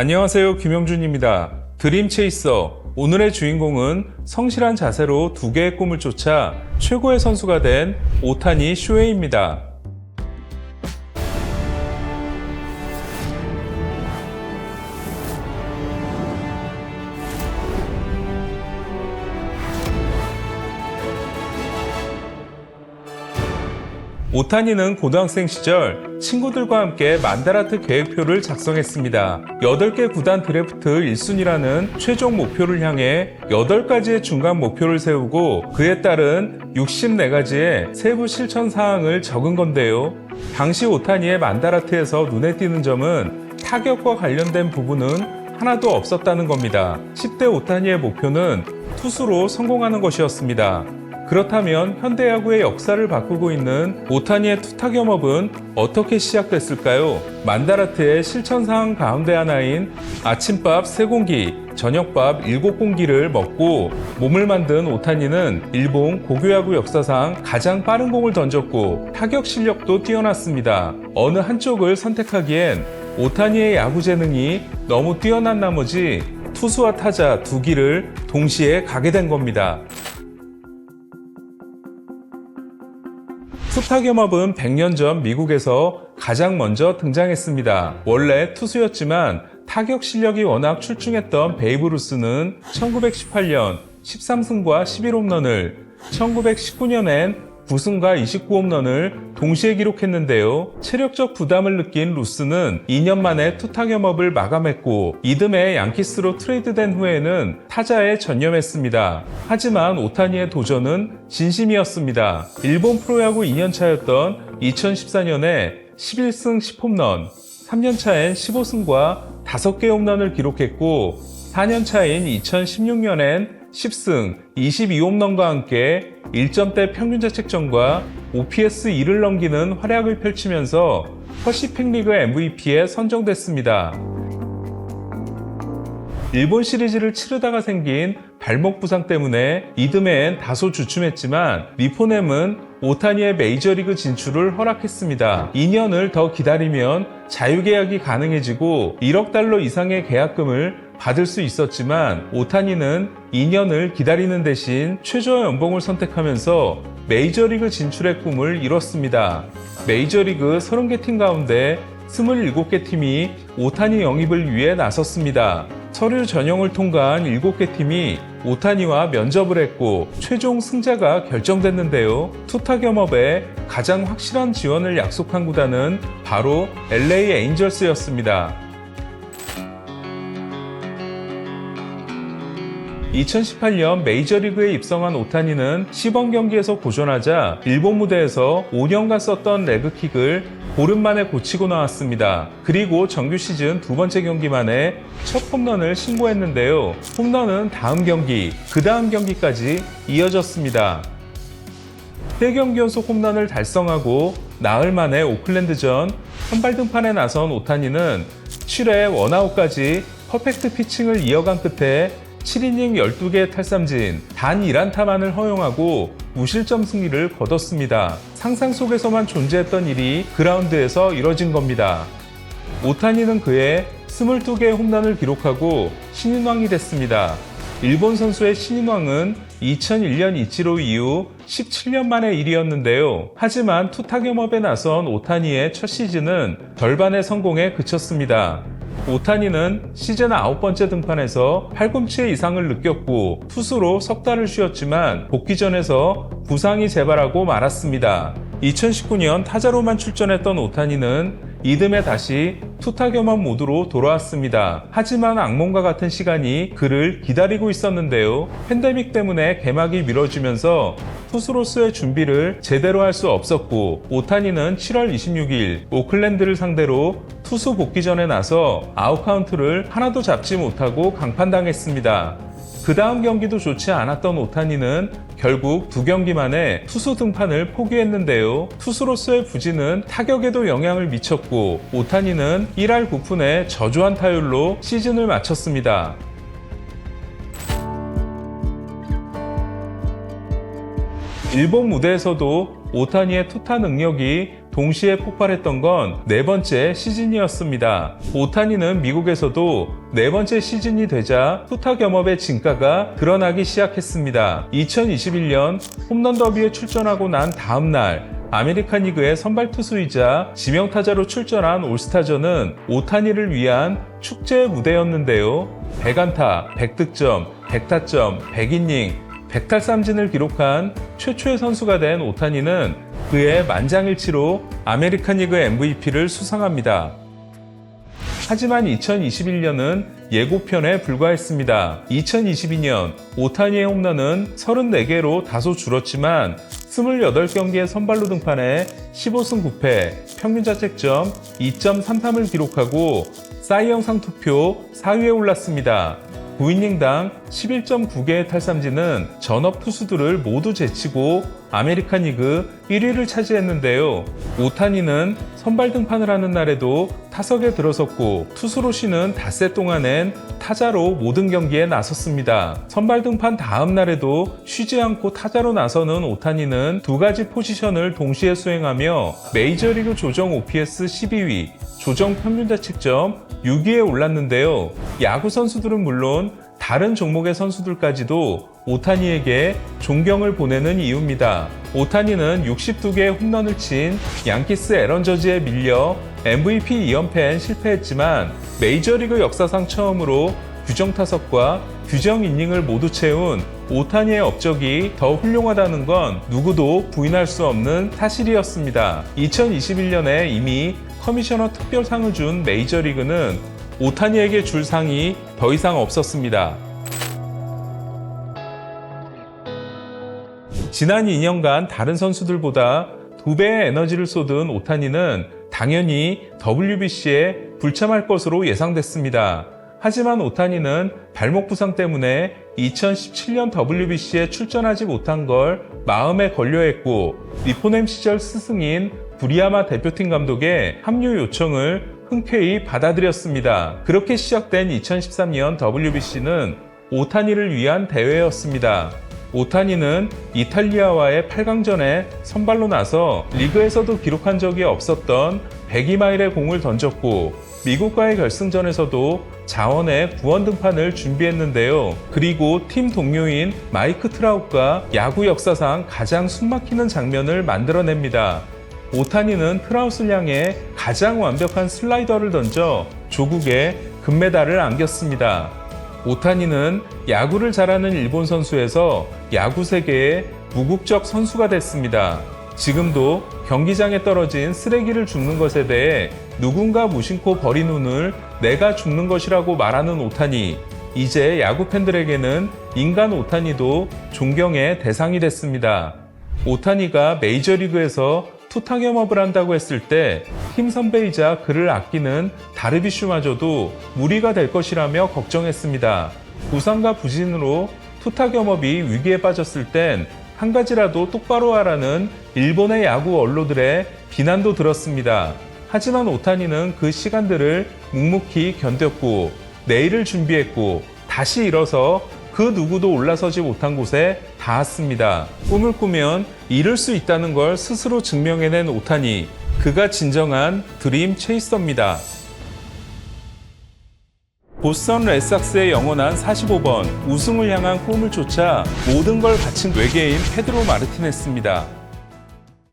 안녕하세요. 김영준입니다. 드림 체이서. 오늘의 주인공은 성실한 자세로 두 개의 꿈을 쫓아 최고의 선수가 된 오타니 쇼헤이입니다. 오타니는 고등학생 시절 친구들과 함께 만다라트 계획표를 작성했습니다. 8개 구단 드래프트 1순위라는 최종 목표를 향해 8가지의 중간 목표를 세우고 그에 따른 64가지의 세부 실천 사항을 적은 건데요. 당시 오타니의 만다라트에서 눈에 띄는 점은 타격과 관련된 부분은 하나도 없었다는 겁니다. 10대 오타니의 목표는 투수로 성공하는 것이었습니다. 그렇다면 현대야구의 역사를 바꾸고 있는 오타니의 투타 겸업은 어떻게 시작됐을까요? 만다라트의 실천사항 가운데 하나인 아침밥 3공기, 저녁밥 7공기를 먹고 몸을 만든 오타니는 일본 고교야구 역사상 가장 빠른 공을 던졌고 타격 실력도 뛰어났습니다. 어느 한쪽을 선택하기엔 오타니의 야구 재능이 너무 뛰어난 나머지 투수와 타자 두 기를 동시에 가게 된 겁니다. 투타 겸업은 100년 전 미국에서 가장 먼저 등장했습니다. 원래 투수였지만 타격 실력이 워낙 출중했던 베이브 루스는 1918년 13승과 11홈런을, 1919년엔 9승과 29홈런을 동시에 기록했는데요. 체력적 부담을 느낀 루스는 2년 만에 투타 겸업을 마감했고 이듬해 양키스로 트레이드된 후에는 타자에 전념했습니다. 하지만 오타니의 도전은 진심이었습니다. 일본 프로야구 2년차였던 2014년에 11승 10홈런, 3년차엔 15승과 5개 홈런을 기록했고 4년차인 2016년엔 10승 22홈런과 함께 1점대 평균 자책점과 OPS 2를 넘기는 활약을 펼치면서 퍼시픽 리그 MVP에 선정됐습니다. 일본 시리즈를 치르다가 생긴 발목 부상 때문에 이듬해엔 다소 주춤했지만 리포넴은 오타니의 메이저리그 진출을 허락했습니다. 2년을 더 기다리면 자유계약이 가능해지고 1억 달러 이상의 계약금을 받을 수 있었지만 오타니는 2년을 기다리는 대신 최저 연봉을 선택하면서 메이저리그 진출의 꿈을 이뤘습니다. 메이저리그 30개 팀 가운데 27개 팀이 오타니 영입을 위해 나섰습니다. 서류 전형을 통과한 7개 팀이 오타니와 면접을 했고 최종 승자가 결정됐는데요. 투타 겸업에 가장 확실한 지원을 약속한 구단은 바로 LA 에인절스였습니다. 2018년 메이저리그에 입성한 오타니는 시범 경기에서 고전하자 일본 무대에서 5년간 썼던 레그킥을 보름 만에 고치고 나왔습니다. 그리고 정규 시즌 두 번째 경기 만에 첫 홈런을 신고했는데요. 홈런은 다음 경기, 그 다음 경기까지 이어졌습니다. 3경기 연속 홈런을 달성하고 나흘 만에 오클랜드전 선발 등판에 나선 오타니는 7회 원아웃까지 퍼펙트 피칭을 이어간 끝에 7이닝 12개의 탈삼진, 단 1안타만을 허용하고 무실점 승리를 거뒀습니다. 상상 속에서만 존재했던 일이 그라운드에서 이뤄진 겁니다. 오타니는 그해 22개의 홈런을 기록하고 신인왕이 됐습니다. 일본 선수의 신인왕은 2001년 이치로 이후 17년 만의 일이었는데요. 하지만 투타 겸업에 나선 오타니의 첫 시즌은 절반의 성공에 그쳤습니다. 오타니는 시즌 아홉 번째 등판에서 팔꿈치의 이상을 느꼈고 투수로 석 달을 쉬었지만 복귀전에서 부상이 재발하고 말았습니다. 2019년 타자로만 출전했던 오타니는 이듬해 다시 투타 겸업 모드로 돌아왔습니다. 하지만 악몽과 같은 시간이 그를 기다리고 있었는데요. 팬데믹 때문에 개막이 미뤄지면서 투수로서의 준비를 제대로 할 수 없었고 오타니는 7월 26일 오클랜드를 상대로 투수 복귀전에 나서 아웃카운트를 하나도 잡지 못하고 강판당했습니다. 그 다음 경기도 좋지 않았던 오타니는 결국 두 경기 만에 투수 등판을 포기했는데요. 투수로서의 부진은 타격에도 영향을 미쳤고 오타니는 1할 9푼의 저조한 타율로 시즌을 마쳤습니다. 일본 무대에서도 오타니의 투타 능력이 동시에 폭발했던 건 네 번째 시즌이었습니다. 오타니는 미국에서도 네 번째 시즌이 되자 투타 겸업의 진가가 드러나기 시작했습니다. 2021년 홈런 더비에 출전하고 난 다음 날 아메리칸 리그의 선발 투수이자 지명 타자로 출전한 올스타전은 오타니를 위한 축제 무대였는데요. 100안타, 100득점, 100타점, 100이닝, 100탈삼진을 기록한 최초의 선수가 된 오타니는 그의 만장일치로 아메리칸 리그 MVP를 수상합니다. 하지만 2021년은 예고편에 불과했습니다. 2022년 오타니의 홈런은 34개로 다소 줄었지만 28경기의 선발로 등판해 15승 9패, 평균 자책점 2.33을 기록하고 사이영상 투표 4위에 올랐습니다. 9이닝당 11.9개의 탈삼진은 전업 투수들을 모두 제치고 아메리칸 리그 1위를 차지했는데요. 오타니는 선발 등판을 하는 날에도 타석에 들어섰고 투수로 쉬는 닷새 동안엔 타자로 모든 경기에 나섰습니다. 선발 등판 다음 날에도 쉬지 않고 타자로 나서는 오타니는 두 가지 포지션을 동시에 수행하며 메이저리그 조정 OPS 12위, 조정 평균자책점 6위에 올랐는데요. 야구 선수들은 물론 다른 종목의 선수들까지도 오타니에게 존경을 보내는 이유입니다. 오타니는 62개의 홈런을 친 양키스 에런 저지에 밀려 MVP 2연패엔 실패했지만 메이저리그 역사상 처음으로 규정 타석과 규정 이닝을 모두 채운 오타니의 업적이 더 훌륭하다는 건 누구도 부인할 수 없는 사실이었습니다. 2021년에 이미 커미셔너 특별상을 준 메이저리그는 오타니에게 줄 상이 더 이상 없었습니다. 지난 2년간 다른 선수들보다 두 배의 에너지를 쏟은 오타니는 당연히 WBC에 불참할 것으로 예상됐습니다. 하지만 오타니는 발목 부상 때문에 2017년 WBC에 출전하지 못한 걸 마음에 걸려했고 리포넴 시절 스승인 구리야마 대표팀 감독의 합류 요청을 흔쾌히 받아들였습니다. 그렇게 시작된 2013년 WBC는 오타니를 위한 대회였습니다. 오타니는 이탈리아와의 8강전에 선발로 나서 리그에서도 기록한 적이 없었던 102마일의 공을 던졌고 미국과의 결승전에서도 자원의 구원 등판을 준비했는데요. 그리고 팀 동료인 마이크 트라웃과 야구 역사상 가장 숨막히는 장면을 만들어냅니다. 오타니는 트라웃을 향해 가장 완벽한 슬라이더를 던져 조국에 금메달을 안겼습니다. 오타니는 야구를 잘하는 일본 선수에서 야구 세계의 무국적 선수가 됐습니다. 지금도 경기장에 떨어진 쓰레기를 줍는 것에 대해 누군가 무심코 버린 운을 내가 줍는 것이라고 말하는 오타니. 이제 야구 팬들에게는 인간 오타니도 존경의 대상이 됐습니다. 오타니가 메이저리그에서 투타 겸업을 한다고 했을 때팀 선배이자 그를 아끼는 다르비슈마저도 무리가 될 것이라며 걱정했습니다. 부상과 부진으로 투타 겸업이 위기에 빠졌을 땐 한 가지라도 똑바로 하라는 일본의 야구 언론들의 비난도 들었습니다. 하지만 오타니는 그 시간들을 묵묵히 견뎠고 내일을 준비했고 다시 일어서 그 누구도 올라서지 못한 곳에 닿았습니다. 꿈을 꾸면 이룰 수 있다는 걸 스스로 증명해낸 오타니. 그가 진정한 드림 체이서입니다. 보스턴 레드삭스의 영원한 45번 우승을 향한 꿈을 쫓아 모든 걸 바친 외계인 페드로 마르티네스입니다.